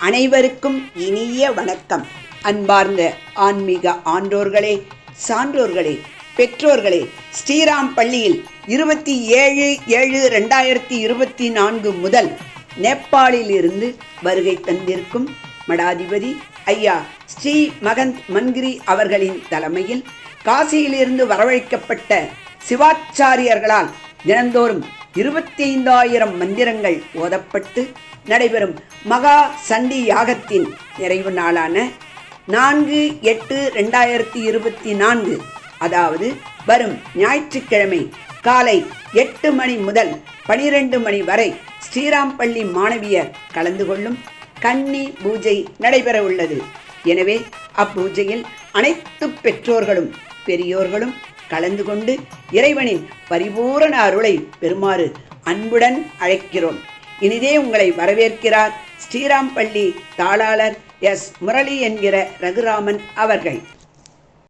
அனைவருக்கும் இனிய வணக்கம். அன்பார்ந்த ஆன்மீக ஆண்டோர்களே சான்றோர்களே பெற்றோர்களே ஸ்ரீராம் பள்ளியில் இருபத்தி ஏழு ஏழு ரெண்டாயிரத்தி இருபத்தி நான்கு முதல் நேபாளில் இருந்து வருகை தந்திருக்கும் மடாதிபதி ஐயா ஸ்ரீ மகந்த் மன்கிரி அவர்களின் தலைமையில் காசியிலிருந்து வரவழைக்கப்பட்ட சிவாச்சாரியர்களால் தினந்தோறும் இருபத்தி ஐந்தாயிரம் மந்திரங்கள் ஓதப்பட்டு நடைபெறும் மகா சண்டி யாகத்தின் நிறைவு நாளான நான்கு எட்டு ரெண்டாயிரத்தி இருபத்தி நான்கு. அதாவது வரும் ஞாயிற்றுக்கிழமை காலை எட்டு மணி முதல் பனிரெண்டு மணி வரை ஸ்ரீராம் பள்ளி மாணவியர் கலந்து கொள்ளும் கன்னி பூஜை நடைபெற உள்ளது. எனவே அப்பூஜையில் அனைத்து பெற்றோர்களும் பெரியோர்களும் கலந்து கொண்டு இறைவனின் பரிபூரண அருளை பெறுமாறு அன்புடன் அழைக்கிறோம். இனிதே உங்களை வரவேற்கிறார் ஸ்ரீராம் பள்ளி தாளாளர் எஸ் முரளி என்கிற ரகுராமன் அவர்கள்.